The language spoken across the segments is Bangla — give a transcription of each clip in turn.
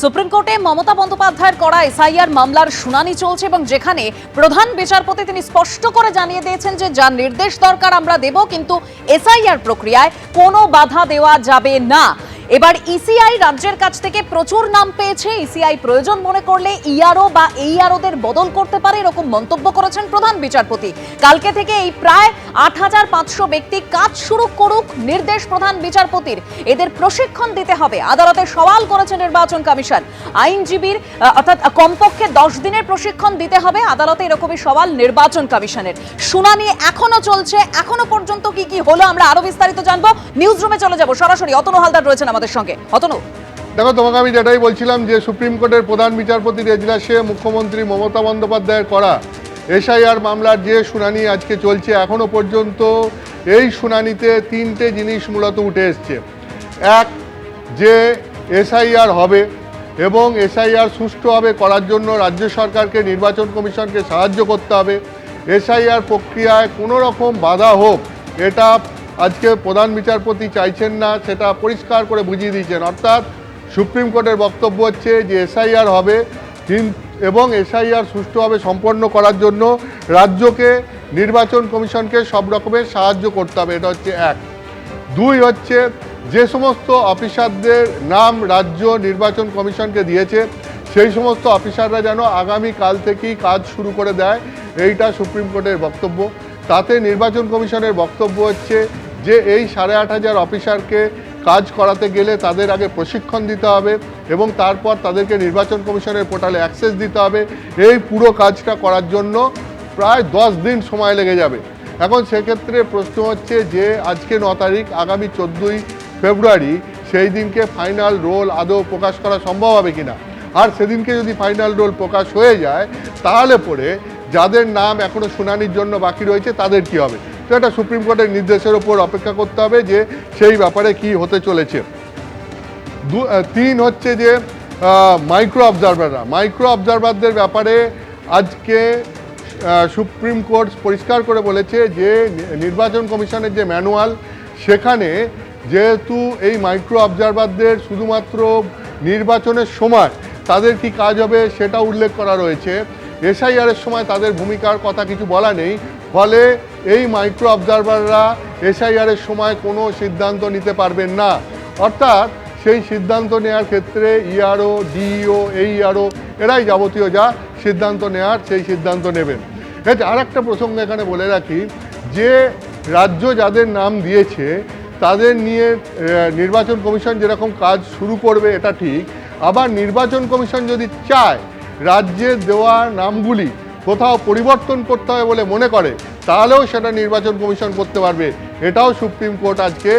সুপ্রিম কোর্টে মমতা বন্দ্যোপাধ্যায়ের করা এসআইআর মামলার শুনানি চলছে এবং যেখানে প্রধান বিচারপতি তিনি স্পষ্ট করে জানিয়ে দিয়েছেন যে যা নির্দেশ দরকার আমরা দেব, কিন্তু এসআইআর প্রক্রিয়ায় কোনো বাধা দেওয়া যাবে না। এবার ইসিআই রাজ্যের কাছ থেকে প্রচুর নাম পেয়েছে। ইসিআই প্রয়োজন মনে করলে ইআরও বা এইআরওদের বদল করতে পারে এরকম মন্তব্য করেছেন প্রধান বিচারপতি। কালকে থেকে এই প্রায় আট হাজার পাঁচশো ব্যক্তি কাজ শুরু করুক নির্দেশ প্রধান বিচারপতির। এদের প্রশিক্ষণ দিতে হবে। আদালতে সওয়াল করেছে নির্বাচন কমিশন। আইনজীবীর অর্থাৎ কমপক্ষে দশ দিনের প্রশিক্ষণ দিতে হবে। আদালতে এরকমই সওয়াল নির্বাচন কমিশনের। শুনানি এখনও চলছে। এখনও পর্যন্ত কি কি হলো আমরা আরও বিস্তারিত জানব। নিউজ রুমে চলে যাব। সরাসরি অতনু হালদার রয়েছেন আমাদের সঙ্গে। অতনু। দেখো, তোমাকে আমি যেটাই বলছিলাম যে সুপ্রিম কোর্টের প্রধান বিচারপতির এজলাসে মুখ্যমন্ত্রী মমতা বন্দ্যোপাধ্যায়ের করা এসআইআর মামলার যে শুনানি আজকে চলছে এখনও পর্যন্ত এই শুনানিতে তিনটে জিনিস মূলত উঠে এসছে। এক, যে এসআইআর হবে এবং এসআইআর সুষ্ঠুভাবে করার জন্য রাজ্য সরকারকে, নির্বাচন কমিশনকে সাহায্য করতে হবে। এসআইআর প্রক্রিয়ায় কোনো রকম বাধা হোক, এটা আজকে প্রধান বিচারপতি চাইছেন না, সেটা পরিষ্কার করে বুঝিয়ে দিয়েছেন। অর্থাৎ সুপ্রিম কোর্টের বক্তব্য হচ্ছে যে এসআইআর হবে কিন- এবং এসআইআর সুষ্ঠুভাবে সম্পন্ন করার জন্য রাজ্যকে নির্বাচন কমিশনকে সব রকমের সাহায্য করতে হবে, এটা হচ্ছে এক। দুই হচ্ছে, যে সমস্ত অফিসারদের নাম রাজ্য নির্বাচন কমিশনকে দিয়েছে, সেই সমস্ত অফিসাররা যেন আগামী কাল থেকেই কাজ শুরু করে দেয়, এইটা সুপ্রিম কোর্টের বক্তব্য। তাতে নির্বাচন কমিশনের বক্তব্য হচ্ছে যে, এই সাড়ে আট হাজার অফিসারকে কাজ করাতে গেলে তাদের আগে প্রশিক্ষণ দিতে হবে এবং তারপর তাদেরকে নির্বাচন কমিশনের পোর্টালে অ্যাক্সেস দিতে হবে। এই পুরো কাজটা করার জন্য প্রায় দশ দিন সময় লেগে যাবে। এখন সেক্ষেত্রে প্রশ্ন হচ্ছে যে, আজকে ন তারিখ, আগামী চোদ্দোই ফেব্রুয়ারি, সেই দিনকে ফাইনাল রোল আদৌ প্রকাশ করা সম্ভব হবে কিনা? আর সেদিনকে যদি ফাইনাল রোল প্রকাশ হয়ে যায়, তাহলে পরে যাদের নাম এখনও শুনানির জন্য বাকি রয়েছে, তাদের কি হবে? তো এটা সুপ্রিম কোর্টের নির্দেশের ওপর অপেক্ষা করতে হবে যে সেই ব্যাপারে কি হতে চলেছে। দু তিন হচ্ছে যে মাইক্রো অবজারভাররা মাইক্রো অবজারভারদের ব্যাপারে আজকে সুপ্রিম কোর্ট পরিষ্কার করে বলেছে যে, নির্বাচন কমিশনের যে ম্যানুয়াল, সেখানে যেহেতু এই মাইক্রো অবজারভারদের শুধুমাত্র নির্বাচনের সময় তাদের কি কাজ হবে সেটা উল্লেখ করা রয়েছে। এসআইআরের সময় তাদের ভূমিকার কথা কিছু বলা নেই। ফলে এই মাইক্রো অবজারভাররা এসআইআরের সময় কোনো সিদ্ধান্ত নিতে পারবেন না। অর্থাৎ সেই সিদ্ধান্ত নেওয়ার ক্ষেত্রে ইআরও ডিইও এইআরও এরাই যাবতীয় যা সিদ্ধান্ত নেওয়ার সেই সিদ্ধান্ত নেবেন। আচ্ছা আর একটা প্রসঙ্গ এখানে বলে রাখি, যে রাজ্য যাদের নাম দিয়েছে, তাদের নিয়ে নির্বাচন কমিশন যেরকম কাজ শুরু করবে এটা ঠিক, আবার নির্বাচন কমিশন যদি চায় রাজ্যের দেওয়া নামগুলি কোথাও পরিবর্তন করতে হবে বলে মনে করে তাহলেও সেটা নির্বাচন কমিশন করতে পারবে। এটাও সুপ্রিম কোর্ট আজকে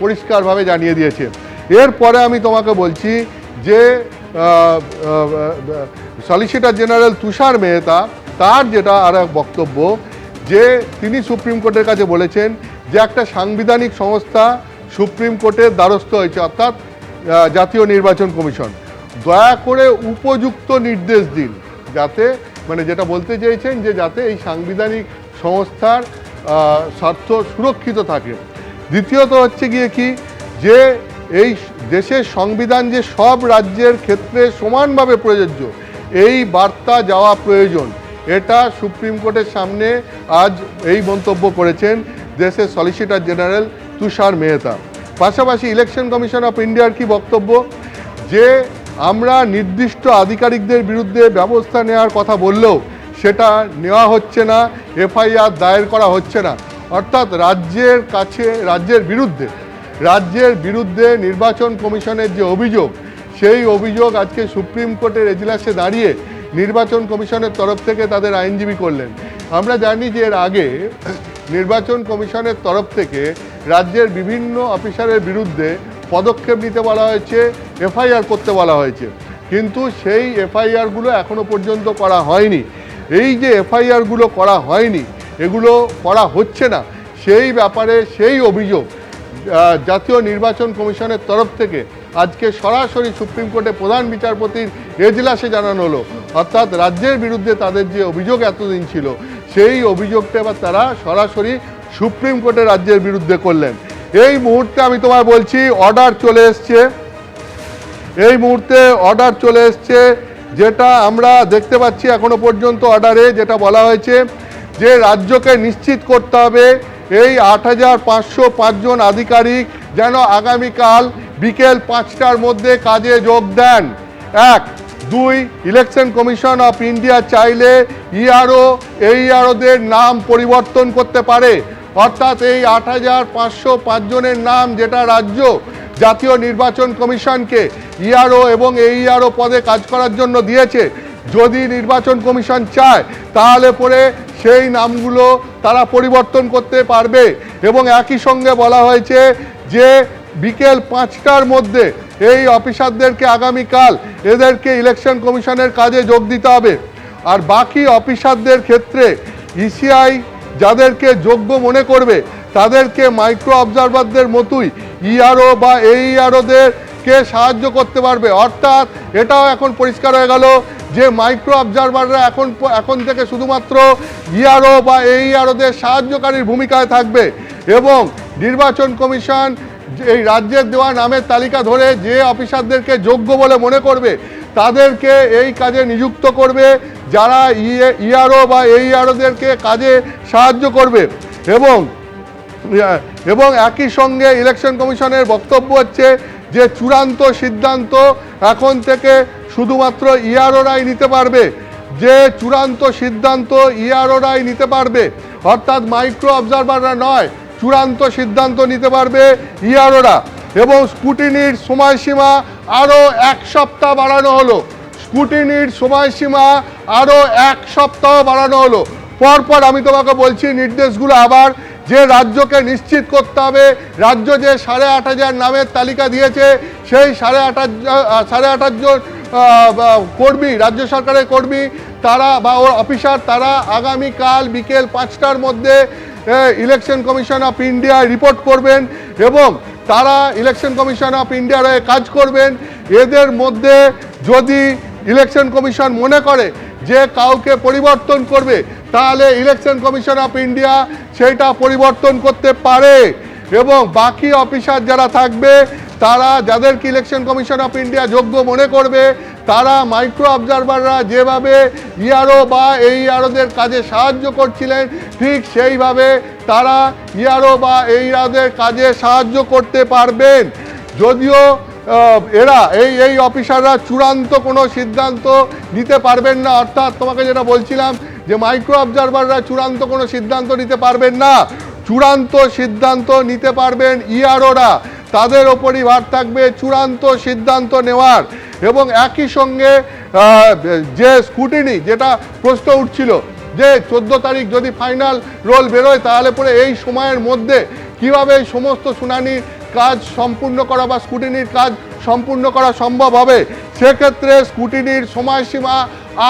পরিষ্কারভাবে জানিয়ে দিয়েছে। এরপরে আমি তোমাকে বলছি যে সলিসিটর জেনারেল তুষার মেহতা, তার যেটা আর এক বক্তব্য, যে তিনি সুপ্রিম কোর্টের কাছে বলেছেন যে একটা সাংবিধানিক সংস্থা সুপ্রিম কোর্টের দ্বারস্থ হয়েছে, অর্থাৎ জাতীয় নির্বাচন কমিশন। দয়া করে উপযুক্ত নির্দেশ দিন, যাতে মানে যেটা বলতে চেয়েছেন যে যাতে এই সাংবিধানিক সংস্থার স্বার্থ সুরক্ষিত থাকে। দ্বিতীয়ত হচ্ছে গিয়ে কি? যে এই দেশের সংবিধান যে সব রাজ্যের ক্ষেত্রে সমানভাবে প্রযোজ্য, এই বার্তা যাওয়া প্রয়োজন। এটা সুপ্রিম কোর্টের সামনে আজ এই মন্তব্য করেছেন দেশের সলিসিটর জেনারেল তুষার মেহতা। পাশাপাশি ইলেকশন কমিশন অফ ইন্ডিয়ার কি বক্তব্য? যে আমরা নির্দিষ্ট আধিকারিকদের বিরুদ্ধে ব্যবস্থা নেওয়ার কথা বললেও সেটা নেওয়া হচ্ছে না, এফআইআর দায়ের করা হচ্ছে না। অর্থাৎ রাজ্যের কাছে, রাজ্যের বিরুদ্ধে রাজ্যের বিরুদ্ধে নির্বাচন কমিশনের যে অভিযোগ, সেই অভিযোগ আজকে সুপ্রিম কোর্টের এজলাসে দাঁড়িয়ে নির্বাচন কমিশনের তরফ থেকে তাদের আইনজীবী করলেন। আমরা জানি যে এর আগে নির্বাচন কমিশনের তরফ থেকে রাজ্যের বিভিন্ন অফিসারের বিরুদ্ধে পদক্ষেপ নিতে বলা হয়েছে, এফআইআর করতে বলা হয়েছে। কিন্তু সেই এফআইআরগুলো এখনও পর্যন্ত করা হয়নি। এই যে এফআইআরগুলো করা হয়নি, এগুলো করা হচ্ছে না। সেই ব্যাপারে, সেই অভিযোগ জাতীয় নির্বাচন কমিশনের তরফ থেকে আজকে সরাসরি সুপ্রিম কোর্টে প্রধান বিচারপতির এজলাসে জানানো হলো। অর্থাৎ রাজ্যের বিরুদ্ধে তাদের যে অভিযোগ এতদিন ছিল, সেই অভিযোগটা এবার তারা সরাসরি সুপ্রিম কোর্টে রাজ্যের বিরুদ্ধে করলেন। এই মুহূর্তে আমি তোমায় বলছি অর্ডার চলে এসছে। এই মুহূর্তে অর্ডার চলে এসছে যেটা আমরা দেখতে পাচ্ছি এখনও পর্যন্ত অর্ডারে, যেটা বলা হয়েছে যে রাজ্যকে নিশ্চিত করতে হবে এই আট হাজার পাঁচশো পাঁচজন আধিকারিক যেন আগামীকাল বিকেল পাঁচটার মধ্যে কাজে যোগ দেন। এক, দুই, ইলেকশন কমিশন অফ ইন্ডিয়া চাইলে ইআরও এইআরওদের নাম পরিবর্তন করতে পারে। অর্থাৎ এই আট হাজার পাঁচশো পাঁচজনের নাম যেটা রাজ্য জাতীয় নির্বাচন কমিশনকে ইআরও এবং এইআরও পদে কাজ করার জন্য দিয়েছে। যদি নির্বাচন কমিশন চায়, তাহলে পরে সেই নামগুলো তারা পরিবর্তন করতে পারবে এবং একই সঙ্গে বলা হয়েছে যে বিকেল পাঁচটার মধ্যে এই অফিসারদেরকে আগামীকাল এদেরকে ইলেকশন কমিশনের কাজে যোগ দিতে হবে। আর বাকি অফিসারদের ক্ষেত্রে ইসিআই যাদেরকে যোগ্য মনে করবে তাদেরকে মাইক্রো অবজারভারদের মতোই ইআরও বা এইআরওদের কে সাহায্য করতে পারবে। অর্থাৎ এটাও এখন পরিষ্কার হয়ে গেল যে মাইক্রো অবজারভাররা এখন এখন থেকে শুধুমাত্র ইআরও বা এই এইআরওদের সাহায্যকারীর ভূমিকায় থাকবে এবং নির্বাচন কমিশন এই রাজ্যের দেওয়া নামের তালিকা ধরে যে অফিসারদেরকে যোগ্য বলে মনে করবে, তাদেরকে এই কাজে নিযুক্ত করবে, যারা ইয়ে ইআরও বা এই এইআরওদেরকে কাজে সাহায্য করবে এবং এবং একই সঙ্গে ইলেকশন কমিশনের বক্তব্য হচ্ছে যে চূড়ান্ত সিদ্ধান্ত এখন থেকে শুধুমাত্র ইআরওরাই নিতে পারবে। যে চূড়ান্ত সিদ্ধান্ত ইআরওরাই নিতে পারবে, অর্থাৎ মাইক্রো অবজারভাররা নয়, চূড়ান্ত সিদ্ধান্ত নিতে পারবে ইআরওরা এবং স্কুটিনির সময়সীমা আরও এক সপ্তাহ বাড়ানো হলো। স্কুটিনির সময়সীমা আরও এক সপ্তাহ বাড়ানো হলো। পরপর আমি তোমাকে বলছি, নির্দেশগুলো আবার যে রাজ্যকে নিশ্চিত করতে হবে, রাজ্য যে সাড়ে আট হাজার নামের তালিকা দিয়েছে, সেই সাড়ে আট সাড়ে আট হাজার কর্মী, রাজ্য সরকারের কর্মী, তারা বা ওর অফিসার, তারা আগামীকাল বিকেল পাঁচটার মধ্যে ইলেকশন কমিশন অফ ইন্ডিয়ায় রিপোর্ট করবেন এবং তারা ইলেকশন কমিশন অফ ইন্ডিয়ার হয়ে কাজ করবেন। এদের মধ্যে যদি ইলেকশন কমিশন মনে করে যে কাউকে পরিবর্তন করবে তাহলে ইলেকশন কমিশন অফ ইন্ডিয়া সেইটা পরিবর্তন করতে পারে। এবং বাকি অফিসার যারা থাকবে, তারা যাদেরকে ইলেকশন কমিশন অফ ইন্ডিয়া যোগ্য মনে করবে, তারা মাইক্রো অবজারভাররা যেভাবে ইআরও বা এই ইআরওদের কাজে সাহায্য করছিলেন, ঠিক সেইভাবে তারা ইআরও বা এই ইআরওদের কাজে সাহায্য করতে পারবেন। যদিও এরা, এই এই অফিসাররা চূড়ান্ত কোনো সিদ্ধান্ত নিতে পারবেন না, অর্থাৎ তোমাকে যেটা বলছিলাম যে মাইক্রো অবজারভাররা চূড়ান্ত কোনো সিদ্ধান্ত নিতে পারবেন না। চূড়ান্ত সিদ্ধান্ত নিতে পারবেন ইয়ারোরা তাদের ওপরই ভার থাকবে চূড়ান্ত সিদ্ধান্ত নেওয়ার। এবং একই সঙ্গে যে স্কুটিনি যেটা প্রশ্ন উঠছিল, যে চোদ্দ তারিখ যদি ফাইনাল রোল বেরোয়, তাহলে পরে এই সময়ের মধ্যে কীভাবে এই সমস্ত শুনানির কাজ সম্পূর্ণ করা বা স্কুটিনির কাজ সম্পূর্ণ করা সম্ভব হবে? সেক্ষেত্রে স্কুটিনির সময়সীমা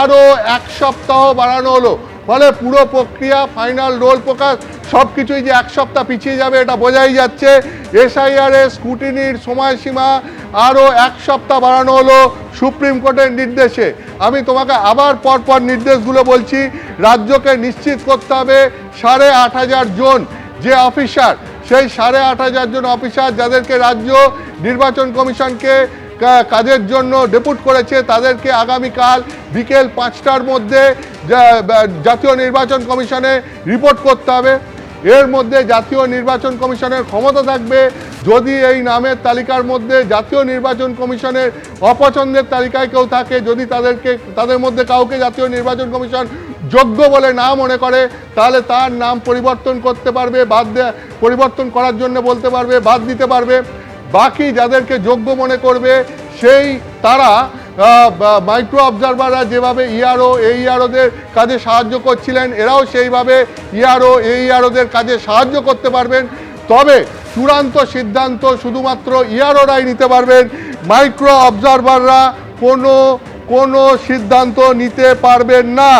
আরও এক সপ্তাহ বাড়ানো হলো। ফলে পুরো প্রক্রিয়া ফাইনাল রোল প্রকাশ সব কিছুই যে এক সপ্তাহ পিছিয়ে যাবে এটা বোঝাই যাচ্ছে। এসআইআর এর স্কুটিনির সময়সীমা আরও এক সপ্তাহ বাড়ানো হলো সুপ্রিম কোর্টের নির্দেশে। আমি তোমাকে আবার পরপর নির্দেশগুলো বলছি, রাজ্যকে নিশ্চিত করতে হবে সাড়ে আট হাজার জন যে অফিসার সেই সাড়ে আট হাজার জন অফিসার যাদেরকে রাজ্য নির্বাচন কমিশনকে কাজের জন্য ডেপুট করেছে তাদেরকে আগামীকাল বিকেল পাঁচটার মধ্যে জাতীয় নির্বাচন কমিশনে রিপোর্ট করতে হবে। এর মধ্যে জাতীয় নির্বাচন কমিশনের ক্ষমতা থাকবে। যদি এই নামের তালিকার মধ্যে জাতীয় নির্বাচন কমিশনের অপছন্দের তালিকায় কেউ থাকে, যদি তাদেরকে, তাদের মধ্যে কাউকে জাতীয় নির্বাচন কমিশন যোগ্য বলে না মনে করে, তাহলে তার নাম পরিবর্তন করতে পারবে, বাদ পরিবর্তন করার জন্য বলতে পারবে, বাদ দিতে পারবে। বাকি যাদেরকে যোগ্য মনে করবে, সেই তারা মাইক্রো অবজারভাররা যেভাবে ইআরও এই ইআরওদের কাজে সাহায্য করছিলেন, এরাও সেইভাবে ইআরও এই ইআরওদের কাজে সাহায্য করতে পারবেন। তবে চূড়ান্ত সিদ্ধান্ত শুধুমাত্র ইআরওরাই নিতে পারবেন। মাইক্রো অবজারভাররা কোনো কোনো সিদ্ধান্ত নিতে পারবেন না।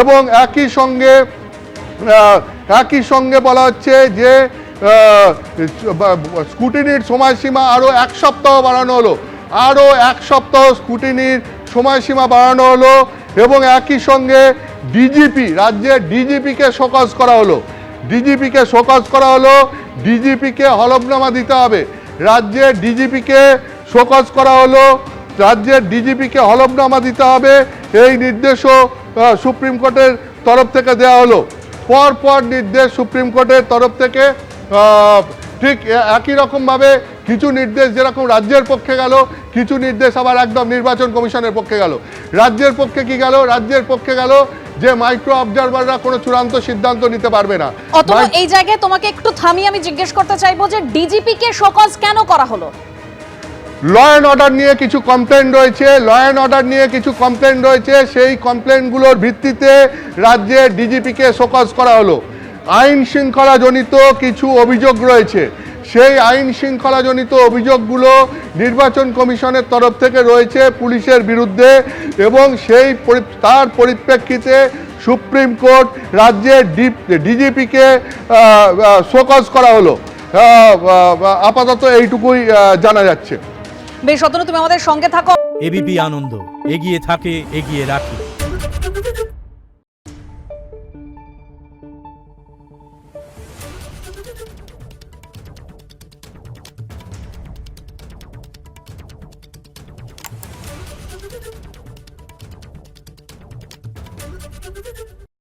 এবং একই সঙ্গে একই সঙ্গে বলা হচ্ছে যে স্কুটিনির সময়সীমা আরও এক সপ্তাহ বাড়ানো হলো। আরও এক সপ্তাহ স্কুটিনির সময়সীমা বাড়ানো হলো এবং একই সঙ্গে ডিজিপি রাজ্যের ডিজিপিকে শোকজ করা হলো। ডিজিপিকে শোকজ করা হলো ডিজিপিকে হলফনামা দিতে হবে। রাজ্যের ডিজিপিকে শোকজ করা হলো, রাজ্যের ডিজিপিকে হলফনামা দিতে হবে, এই নির্দেশও সুপ্রিম কোর্টের তরফ থেকে দেওয়া হলো। পর পর নির্দেশ সুপ্রিম কোর্টের তরফ থেকে ঠিক একই রকমভাবে কিছু নির্দেশ যেরকম রাজ্যের পক্ষে গেল কিছু নির্দেশ আবার একদম নির্বাচন কমিশনের পক্ষে গেল। রাজ্যের পক্ষে কি গেল? রাজ্যের পক্ষে গেল যে মাইক্রো অবজারভাররা কোনো চূড়ান্ত সিদ্ধান্ত নিতে পারবে না। অথবা এই জায়গায় তোমাকে একটু থামিয়ে আমি জিজ্ঞেস করতে চাইব যে ডিজিপি কে শোকজ কেন করা হলো? ল অ্যান্ড অর্ডার নিয়ে কিছু কমপ্লেন রয়েছে ল অ্যান্ড অর্ডার নিয়ে কিছু কমপ্লেন রয়েছে সেই কমপ্লেনগুলোর ভিত্তিতে রাজ্যের ডিজিপিকে শোকজ করা হলো। আইন শৃঙ্খলা জনিত কিছু অভিযোগ রয়েছে। সেই আইন শৃঙ্খলা জনিত অভিযোগগুলো নির্বাচন কমিশনের তরফ থেকে রয়েছে পুলিশের বিরুদ্ধে এবং সেই তার পরিপ্রেক্ষিতে সুপ্রিম কোর্ট রাজ্যের ডিজিপিকে শোকজ করা হলো। আপাতত এইটুকুই জানা যাচ্ছে। বেশ অতনু তুমি আমাদের সঙ্গে থাকো। এবিপি আনন্দ। এগিয়ে থাকে এগিয়ে রাখে।